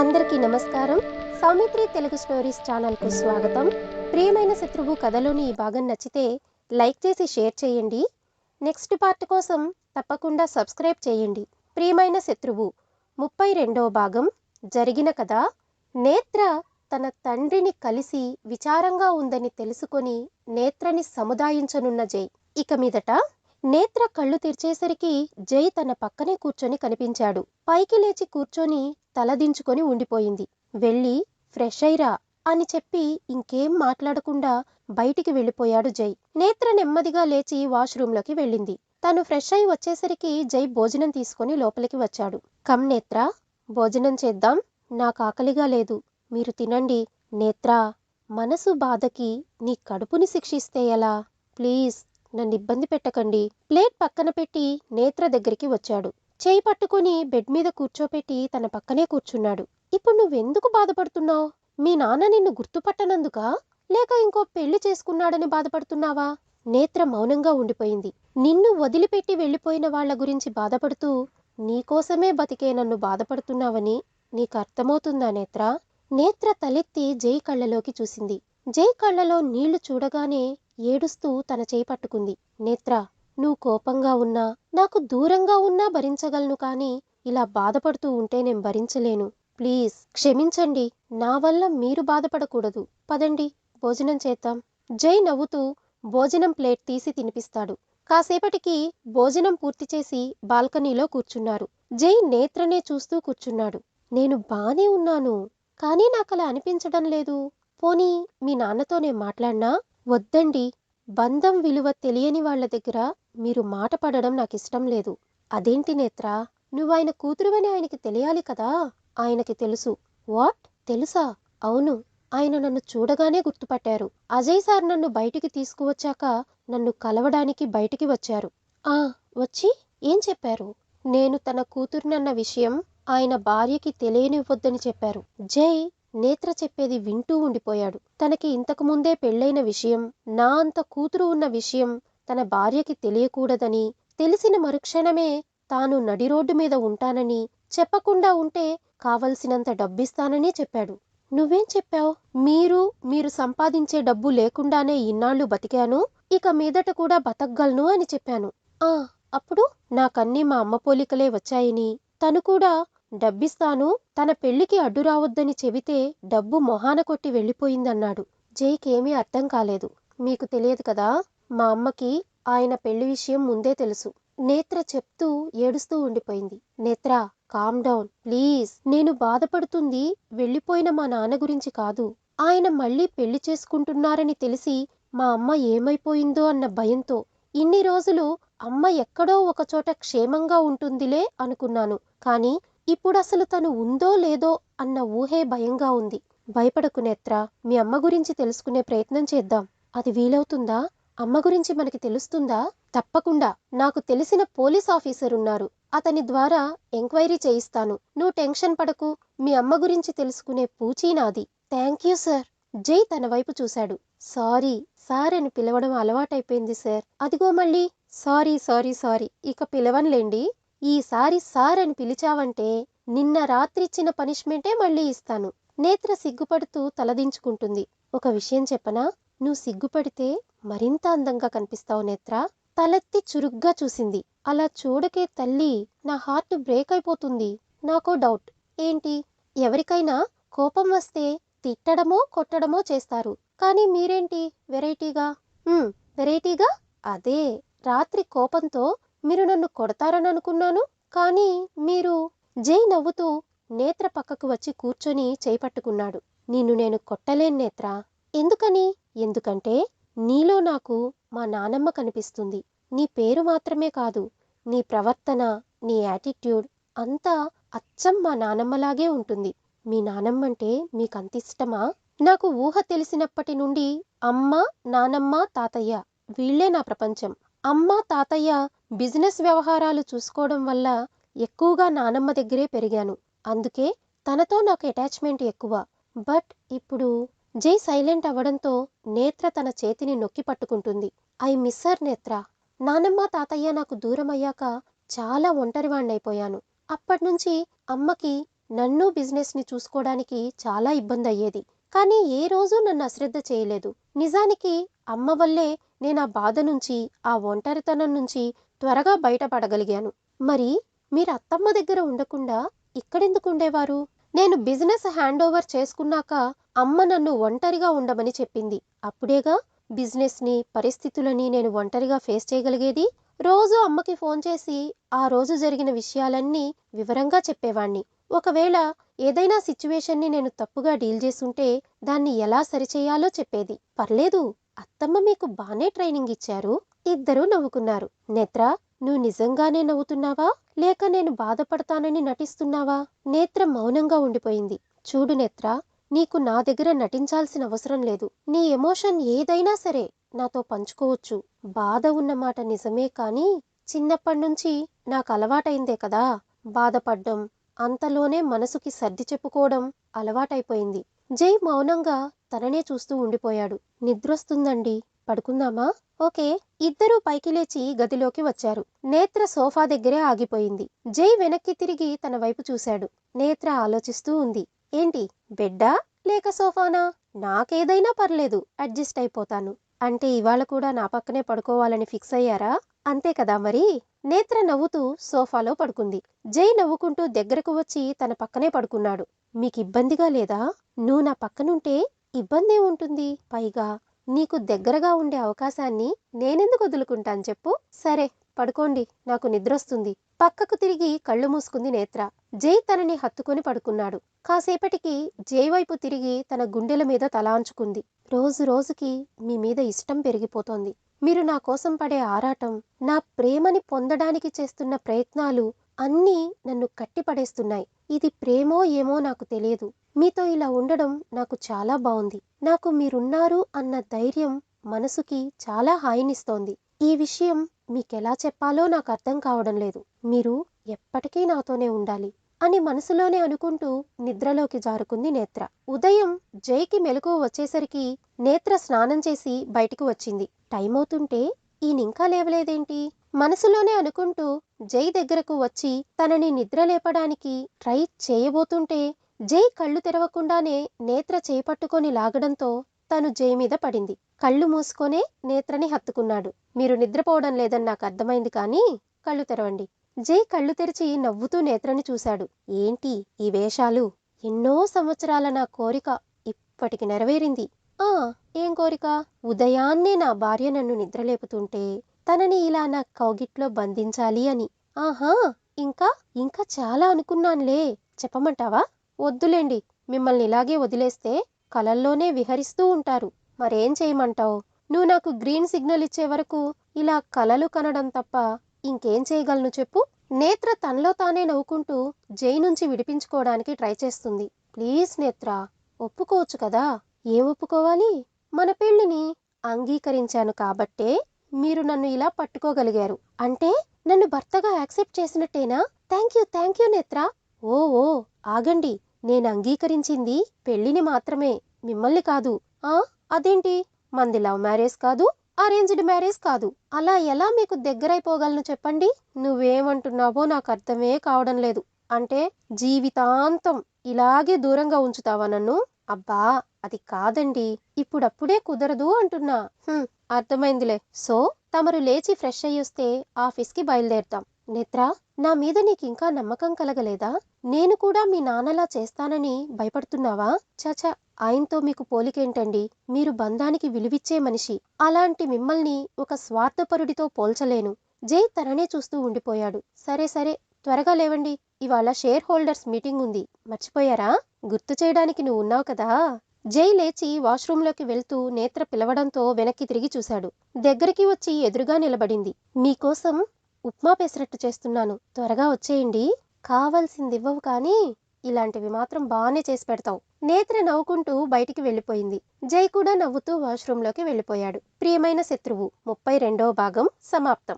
అందరికీ నమస్కారం. సౌమిత్రి తెలుగు స్టోరీస్ ఛానల్కు స్వాగతం. ప్రియమైన శత్రువు కథలోని ఈ భాగం నచ్చితే లైక్ చేసి షేర్ చేయండి. నెక్స్ట్ పార్ట్ కోసం తప్పకుండా సబ్స్క్రైబ్ చేయండి. ప్రియమైన శత్రువు ముప్పై రెండవ భాగం జరిగిన కథ. నేత్ర తన తండ్రిని కలిసి విచారంగా ఉందని తెలుసుకొని నేత్రని సముదాయించనున్న జై. ఇక మీదట నేత్ర కళ్ళు తెరిచేసరికి జై తన పక్కనే కూర్చొని కనిపించాడు. పైకి లేచి కూర్చొని తలదించుకొని ఉండిపోయింది. వెళ్ళి ఫ్రెష్ అయిరా అని చెప్పి ఇంకేం మాట్లాడకుండా బయటికి వెళ్ళిపోయాడు జై. నేత్ర నెమ్మదిగా లేచి వాష్రూంలోకి వెళ్ళింది. తను ఫ్రెష్ అయి వచ్చేసరికి జై భోజనం తీసుకుని లోపలికి వచ్చాడు. కమ్ నేత్ర భోజనం చేద్దాం. నాకు ఆకలిగా లేదు. మీరు తినండి. నేత్ర మనసు బాధకి నీ కడుపుని శిక్షిస్తే ఎలా? ప్లీజ్ నన్ను ఇబ్బంది పెట్టకండి. ప్లేట్ పక్కన పెట్టి నేత్ర దగ్గరికి వచ్చాడు. చేయి పట్టుకుని బెడ్ మీద కూర్చోపెట్టి తన పక్కనే కూర్చున్నాడు. ఇప్పుడు నువ్వెందుకు బాధపడుతున్నావు? మీ నాన్న నిన్ను గుర్తుపట్టనందుకా? లేక ఇంకో పెళ్ళి చేసుకున్నాడని బాధపడుతున్నావా? నేత్ర మౌనంగా ఉండిపోయింది. నిన్ను వదిలిపెట్టి వెళ్ళిపోయిన వాళ్ళ గురించి బాధపడుతూ నీకోసమే బతికే నన్ను బాధపడుతున్నావని నీకు అర్థమవుతుందా నేత్ర? నేత్ర తలెత్తి జై కళ్ళలోకి చూసింది. జై కళ్ళలో నీళ్ళు చూడగానే ఏడుస్తూ తన చేయి పట్టుకుంది నేత్ర నువ్వు కోపంగా ఉన్నా నాకు దూరంగా ఉన్నా భరించగలను కానీ ఇలా బాధపడుతూ ఉంటే నేను భరించలేను. ప్లీజ్ క్షమించండి. నా వల్ల మీరు బాధపడకూడదు. పదండి భోజనం చేద్దాం. జై నవ్వుతూ భోజనం ప్లేట్ తీసి తినిపిస్తాడు. కాసేపటికి భోజనం పూర్తి చేసి బాల్కనీలో కూర్చున్నారు. జై నేత్రనే చూస్తూ కూర్చున్నాడు. నేను బానే ఉన్నాను కానీ నాకలా అనిపించడం లేదు. పోనీ మీ నాన్నతో నేను మాట్లాడినా? వద్దండి. బంధం విలువ తెలియని వాళ్ళ దగ్గర మీరు మాట పడడం నాకు ఇష్టం లేదు. అదేంటి నేత్ర? నువ్వు ఆయన కూతురువని ఆయనకి తెలియాలి కదా? ఆయనకి తెలుసు. వాట్? తెలుసా? అవును. ఆయన నన్ను చూడగానే గుర్తుపట్టారు. అజయ్ సార్ నన్ను బయటికి తీసుకువచ్చాక నన్ను కలవడానికి బయటికి వచ్చారు. ఆ వచ్చి ఏం చెప్పారు? నేను తన కూతురునన్న విషయం ఆయన భార్యకి తెలియనివ్వొద్దని చెప్పారు. జై! నేత్ర చెప్పేది వింటూ ఉండిపోయాడు. తనకి ఇంతకు ముందే పెళ్ళైన విషయం నా అంత కూతురు ఉన్న విషయం తన భార్యకి తెలియకూడదని తెలిసిన మరుక్షణమే తాను నడి రోడ్డు మీద ఉంటానని చెప్పకుండా ఉంటే కావలసినంత డబ్బిస్తానని చెప్పాడు. నువ్వేం చెప్పావు? మీరు మీరు సంపాదించే డబ్బు లేకుండానే ఇన్నాళ్ళు బతికాను ఇక మీదట కూడా బతకగలను అని చెప్పాను. ఆ అప్పుడు నాకన్నీ మా అమ్మ పోలికలే వచ్చాయని తను కూడా డబ్బిస్తాను తన పెళ్ళికి అడ్డు రావద్దని చెబితే డబ్బు మొహాన కొట్టి వెళ్ళిపోయిందన్నాడు. జైకేమీ అర్థం కాలేదు. మీకు తెలియదు కదా మా అమ్మకి ఆయన పెళ్ళి విషయం ముందే తెలుసు. నేత్ర చెప్తూ ఏడుస్తూ ఉండిపోయింది. నేత్ర కామ్ డౌన్ ప్లీజ్ నేను బాధపడుతుంది వెళ్ళిపోయిన మా నాన్న గురించి కాదు. ఆయన మళ్ళీ పెళ్ళి చేసుకుంటున్నారని తెలిసి మా అమ్మ ఏమైపోయిందో అన్న భయంతో ఇన్ని రోజులు అమ్మ ఎక్కడో ఒకచోట క్షేమంగా ఉంటుందిలే అనుకున్నాను. కానీ ఇప్పుడు అసలు తను ఉందో లేదో అన్న ఊహే భయంగా ఉంది. భయపడకు నేత్ర మీ అమ్మ గురించి తెలుసుకునే ప్రయత్నం చేద్దాం. అది వీలవుతుందా? అమ్మ గురించి మనకి తెలుస్తుందా? తప్పకుండా. నాకు తెలిసిన పోలీస్ ఆఫీసర్ ఉన్నారు. అతని ద్వారా ఎంక్వైరీ చేయిస్తాను. నువ్వు టెన్షన్ పడకు. మీ అమ్మ గురించి తెలుసుకునే పూచీ నాది. Thank you sir. జై తన వైపు చూశాడు. సారీ సార్ అని పిలవడం అలవాటైపోయింది సార్. అదిగో మళ్ళీ. Sorry sorry sorry. ఇక పిలవనులేండి. ఈసారి సార్ అని పిలిచావంటే నిన్న రాత్రిచ్చిన పనిష్మెంటే మళ్ళీ ఇస్తాను. నేత్ర సిగ్గుపడుతూ తలదించుకుంటుంది. ఒక విషయం చెప్పనా? నువ్వు సిగ్గుపడితే మరింత అందంగా కనిపిస్తావు నేత్ర. తలెత్తి చురుగ్గా చూసింది. అలా చూడకే తల్లి నా హార్ట్ బ్రేక్ అయిపోతుంది. నాకో డౌట్. ఏంటి? ఎవరికైనా కోపం వస్తే తిట్టడమో కొట్టడమో చేస్తారు. కానీ మీరేంటి? వెరైటీగా? వెరైటీగా? అదే రాత్రి కోపంతో మీరు నన్ను కొడతారని అనుకున్నాను కానీ మీరు జై నవ్వుతూ నేత్ర పక్కకు వచ్చి కూర్చొని చేపట్టుకున్నాడు. నిన్ను నేను కొట్టలేను నేత్ర. ఎందుకని? ఎందుకంటే నీలో నాకు మా నానమ్మ కనిపిస్తుంది. నీ పేరు మాత్రమే కాదు నీ ప్రవర్తన నీ యాటిట్యూడ్ అంతా అచ్చం మా నానమ్మలాగే ఉంటుంది. మీ నానమ్మంటే మీకంత ఇష్టమా నాకు ఊహ తెలిసినప్పటి నుండి అమ్మ నానమ్మ తాతయ్య వీళ్ళే నా ప్రపంచం. అమ్మ తాతయ్య బిజినెస్ వ్యవహారాలు చూసుకోవడం వల్ల ఎక్కువగా నానమ్మ దగ్గరే పెరిగాను. అందుకే తనతో నాకు అటాచ్మెంట్ ఎక్కువ. బట్ ఇప్పుడు జై సైలెంట్ అవ్వడంతో నేత్ర తన చేతిని నొక్కి పట్టుకుంటుంది. ఐ మిస్సర్ నేత్ర. నానమ్మ తాతయ్య నాకు దూరం అయ్యాక చాలా ఒంటరివాణ్ణైపోయాను అప్పటినుంచి అమ్మకి నన్ను బిజినెస్ని చూసుకోవడానికి చాలా ఇబ్బంది అయ్యేది కానీ ఏ రోజు నన్ను అశ్రద్ధ చేయలేదు. నిజానికి అమ్మ వల్లే నేను ఆ బాధ నుంచి ఆ ఒంటరితనం నుంచి త్వరగా బయటపడగలిగాను. మరి మీరు అత్తమ్మ దగ్గర ఉండకుండా ఇక్కడెందుకు ఉండేవారు? నేను బిజినెస్ హ్యాండ్ ఓవర్ చేసుకున్నాక అమ్మ నన్ను ఒంటరిగా ఉండమని చెప్పింది. అప్పుడేగా బిజినెస్ని పరిస్థితులని నేను ఒంటరిగా ఫేస్ చేయగలిగేది? రోజు అమ్మకి ఫోన్ చేసి ఆ రోజు జరిగిన విషయాలన్నీ వివరంగా చెప్పేవాణ్ణి. ఒకవేళ ఏదైనా సిచ్యువేషన్ని నేను తప్పుగా డీల్ చేసుంటే దాన్ని ఎలా సరిచేయాలో చెప్పేది. పర్లేదు. అత్తమ్మ మీకు బాగానే ట్రైనింగ్ ఇచ్చారు. ఇద్దరూ నవ్వుకున్నారు. నేత్ర నువ్వు నిజంగానే నవ్వుతున్నావా? లేక నేను బాధపడతానని నటిస్తున్నావా? నేత్ర మౌనంగా ఉండిపోయింది. చూడు నేత్ర నీకు నా దగ్గర నటించాల్సిన అవసరం లేదు. నీ ఎమోషన్ ఏదైనా సరే నాతో పంచుకోవచ్చు. బాధ ఉన్నమాట నిజమే కానీ చిన్నప్పటి నుంచి నాకు అలవాటైందే కదా. బాధపడ్డం అంతలోనే మనసుకి సర్ది చెప్పుకోవడం అలవాటైపోయింది. జై మౌనంగా తననే చూస్తూ ఉండిపోయాడు. నిద్రొస్తుందండి. పడుకుందామా? ఓకే. ఇద్దరూ పైకి లేచి గదిలోకి వచ్చారు. నేత్ర సోఫా దగ్గరే ఆగిపోయింది. జై వెనక్కి తిరిగి తన వైపు చూశాడు. నేత్ర ఆలోచిస్తూ ఉంది. ఏంటి? బెడ్డా? లేక సోఫానా? నాకేదైనా పర్లేదు. అడ్జస్ట్ అయిపోతాను. అంటే ఇవాళ కూడా నా పక్కనే పడుకోవాలని ఫిక్స్ అయ్యారా? అంతే కదా మరి. నేత్ర నవ్వుతూ సోఫాలో పడుకుంది. జై నవ్వుకుంటూ దగ్గరకు వచ్చి తన పక్కనే పడుకున్నాడు. మీకు ఇబ్బందిగా లేదా? నువ్వు నా పక్కనుంటే ఇబ్బందే ఉంటుంది. పైగా నీకు దగ్గరగా ఉండే అవకాశాన్ని నేనెందుకు వదులుకుంటాను చెప్పు. సరే పడుకోండి. నాకు నిద్రొస్తుంది. పక్కకు తిరిగి కళ్ళు మూసుకుంది నేత్ర. జై తనని హత్తుకొని పడుకున్నాడు. కాసేపటికి జై వైపు తిరిగి తన గుండెల మీద తలాంచుకుంది రోజు రోజుకి మీ మీద ఇష్టం పెరిగిపోతోంది. మీరు నా కోసం పడే ఆరాటం నా ప్రేమని పొందడానికి చేస్తున్న ప్రయత్నాలు అన్నీ నన్ను కట్టిపడేస్తున్నాయి. ఇది ప్రేమో ఏమో నాకు తెలియదు. మీతో ఇలా ఉండడం నాకు చాలా బాగుంది నాకు మీరున్నారు అన్న ధైర్యం మనసుకి చాలా హాయినిస్తోంది. ఈ విషయం మీకెలా చెప్పాలో నాకు అర్థం కావడం లేదు. మీరు ఎప్పటికీ నాతోనే ఉండాలి అని మనసులోనే అనుకుంటూ నిద్రలోకి జారుకుంది నేత్ర. ఉదయం జైకి మెలకువ వచ్చేసరికి నేత్ర స్నానం చేసి బయటికి వచ్చింది. టైం అవుతుంటే ఈయనింకా లేవలేదేంటి? మనసులోనే అనుకుంటూ జై దగ్గరకు వచ్చి తనని నిద్రలేపడానికి ట్రై చేయబోతుంటే జై కళ్ళు తెరవకుండానే నేత్ర చేపట్టుకొని లాగడంతో తను జై మీద పడింది. కళ్ళు మూసుకొనే నేత్రని హత్తుకున్నాడు. మీరు నిద్రపోవడం లేదని నాకు అర్థమైంది కానీ కళ్ళు తెరవండి. జై కళ్ళు తెరిచి నవ్వుతూ నేత్రని చూశాడు. ఏంటి ఈ వేషాలు? ఎన్నో సంవత్సరాల నా కోరిక ఇప్పటికి నెరవేరింది. ఆ ఏం కోరిక? ఉదయాన్నే నా భార్య నన్ను నిద్రలేపుతుంటే తనని ఇలా నా కౌగిట్లో బంధించాలి అని. ఆహా ఇంకా ఇంకా చాలా అనుకున్నానులే. చెప్పమంటావా? వద్దులేండి మిమ్మల్ని ఇలాగే వదిలేస్తే కలల్లోనే విహరిస్తూ ఉంటారు. మరేం చేయమంటావు? నువ్వు నాకు గ్రీన్ సిగ్నల్ ఇచ్చే వరకు ఇలా కలలు కనడం తప్ప ఇంకేం చేయగలను చెప్పు? నేత్ర తనలో తానే నవ్వుకుంటూ జై నుంచి విడిపించుకోవడానికి ట్రై చేస్తుంది. ప్లీజ్ నేత్ర ఒప్పుకోవచ్చు కదా? ఏం ఒప్పుకోవాలి? మన పెళ్ళిని అంగీకరించాను కాబట్టే మీరు నన్ను ఇలా పట్టుకోగలిగారు. అంటే నన్ను భర్తగా accept చేసినట్టేనా? Thank you thank you Netra. ఓ ఓ ఆగండి. నేను అంగీకరించింది పెళ్ళిని మాత్రమే మిమ్మల్ని కాదు. ఆ అదేంటి? మంది లవ్ మ్యారేజ్ కాదు అరేంజ్డ్ మ్యారేజ్ కాదు. అలా ఎలా మీకు దగ్గరైపోగలను చెప్పండి? నువ్వేమంటున్నావో నాకు అర్థమే కావడం లేదు. అంటే జీవితాంతం ఇలాగే దూరంగా ఉంచుతావా నన్ను? అబ్బా! అది కాదండి. ఇప్పుడప్పుడే కుదరదు అంటున్నా. అర్థమైందిలే. సో తమరు లేచి ఫ్రెష్ అయ్యొస్తే ఆఫీస్కి బయలుదేరుతాం. నేత్ర నా మీద నీకింకా నమ్మకం కలగలేదా? నేను కూడా మీ నాన్నలా చేస్తానని భయపడుతున్నావా? చచా ఆయనతో మీకు పోలికేంటండి? మీరు బంధానికి విలువిచ్చే మనిషి. అలాంటి మిమ్మల్ని ఒక స్వార్థపరుడితో పోల్చలేను. జై తననే చూస్తూ ఉండిపోయాడు. సరే సరే త్వరగా లేవండి. ఇవాళ షేర్ హోల్డర్స్ మీటింగ్ ఉంది. మర్చిపోయారా? గుర్తు చేయడానికి నువ్వు ఉన్నావు కదా. జై లేచి వాష్రూంలోకి వెళ్తూ నేత్ర పిలవడంతో వెనక్కి తిరిగి చూశాడు. దగ్గరికి వచ్చి ఎదురుగా నిలబడింది. మీకోసం ఉప్మా పెసరట్టు చేస్తున్నాను. త్వరగా వచ్చేయండి. కావలసిందివ్వవు కానీ ఇలాంటివి మాత్రం బాగానే చేసి పెడతావు. నేత్ర నవ్వుకుంటూ బయటికి వెళ్ళిపోయింది. జై కూడా నవ్వుతూ వాష్రూంలోకి వెళ్ళిపోయాడు. ప్రియమైన శత్రువు ముప్పై రెండవ భాగం సమాప్తం.